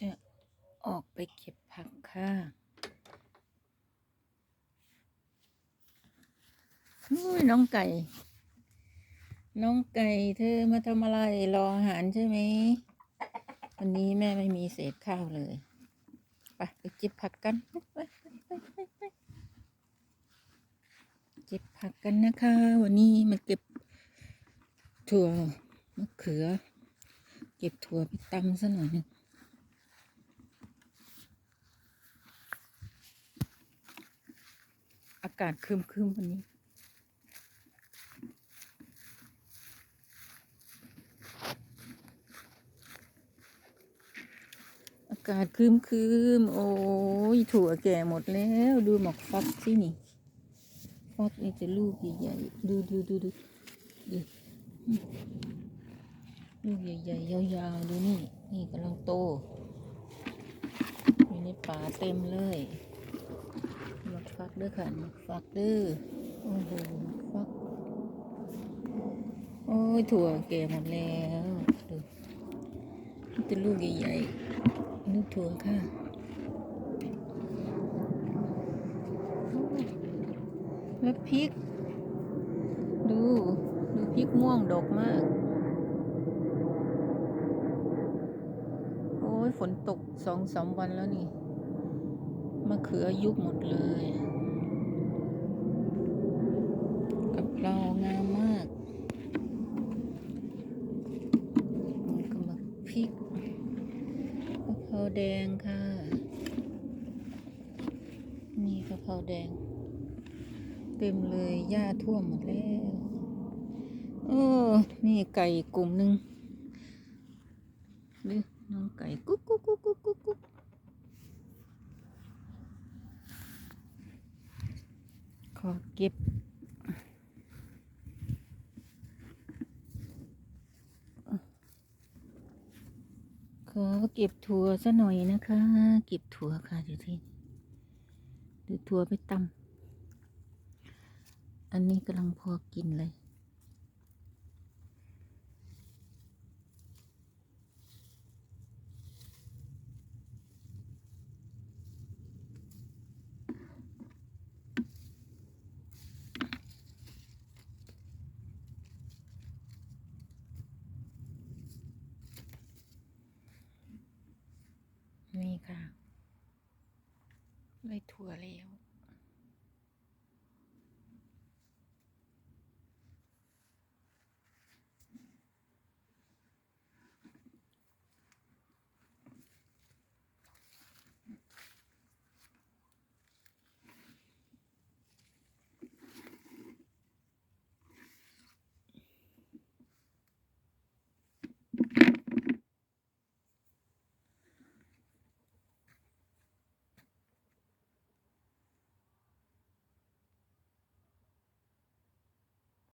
จะออกไปเก็บผักค่ะอุ้ยน้องไก่ น้องไก่เธอมาทำอะไรรออาหารใช่ไหม วันนี้แม่ไม่มีเศษข้าวเลย ไปไปเก็บผักกันไปเก็บผักกันนะคะ วันนี้มาเก็บถั่วมะเขือ เก็บถั่วไปตำซะหน่อยนึงากาศครึมวันนี้ อากาศครึมครึมโอ้ยถั่วแก่หมดแล้วดูหมอกฟักสินี่ฟักนี่จะลูกใหญ่ๆดูดูดูดูดูลูกใหญ่ๆยาวๆดูนี่ นี่กำลังโตอยู่ในป่าเต็มเลย ฟักเด้อค่ะหมอกฟักเด้อโอ้โหฟัก โอ้ยถั่วแก่หมดแล้วดูนี่จะลูกใหญ่ๆลูกถั่วค่ะแล้วพริก ดู ดูพริกม่วงดกมาก โอ้ยฝนตกสองสามวันแล้วนี่ มะเขือยุบหมดเลย กับเรางามมากนี่ก็มาพริกกะเพราแดงค่ะ นี่กะเพราแดง เต็มเลยหญ้าท่วมหมดแล้วเออนี่ไก่กลุ่มหนึ่งดูน้องไก่กุ๊กกุ๊กกุ๊กขอ เก็บ ขอเก็บถั่วซะหน่อยนะคะ เก็บถั่วค่ะอยู่ที่เดี๋ยวถั่วไปตำอันนี้กำลังพอกินเลย นี่ค่ะ ได้ถั่วแล้ว